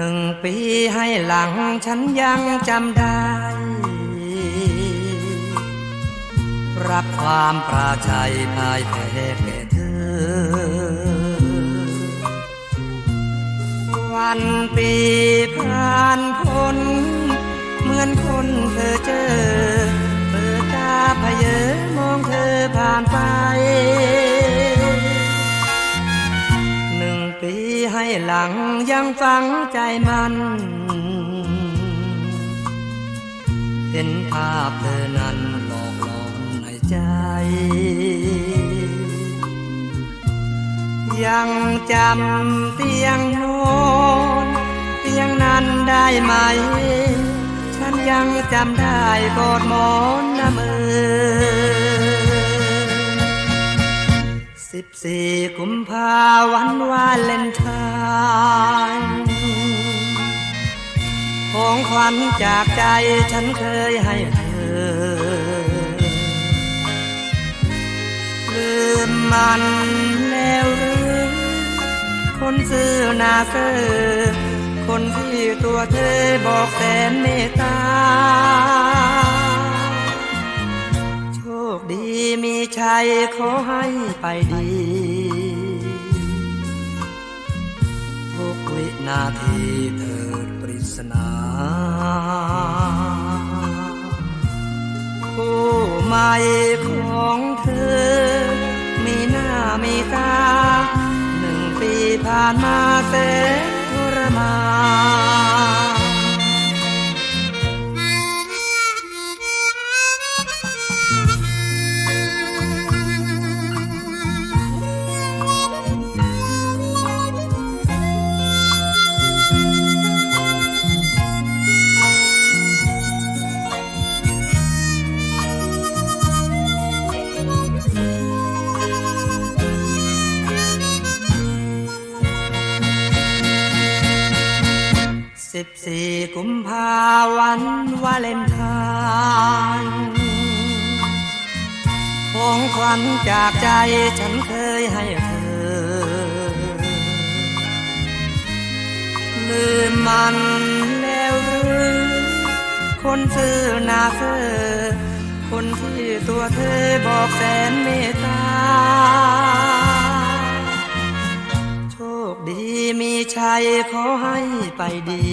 นึ่งปีให้หลังฉันยังจำได้ รับความปราชัยพ่ายแพ้แก่เธอ วันปีผ่านพ้นเหมือนคนเธอเจอ หลังยังฝังใจมันเห็นภาพเธอนั้นหลอกหลอนในใจ ยังจำเตียงนอนเตียงนั้นได้ไหม ฉันยังจำได้กอดหมอนน้ำมือสิบสี่กุมภาวันวาเลนไทน์ ของขวัญจากใจฉันเคยให้เธอ ลืมมันแล้วหรือคนซื่อหนาเซอคนที่ตัวเธอบอกแสนเมตตาโชคดีมีชัยขอให้ไปดี นาทีเถิดปริศนาคู่ใหม่ของเธอ มีหน้ามีตาหนึ่งปีผ่านมาแสน สิบสี่กุมภาวันวาเลนไทน์ของขวัญจากใจฉันเคยให้เธอ ลืมมันแล้วหรือคนซื่อนาเซอคนที่ตัวเธอบอกแสนเมตตา ขอให้ไปดี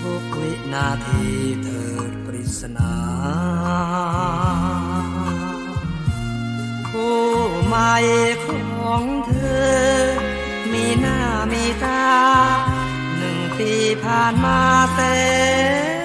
ทุกวินาทีเถิดปริศนาผู้ใหม่ของเธอ มีหน้ามีตา หนึ่งปีผ่านมาแสน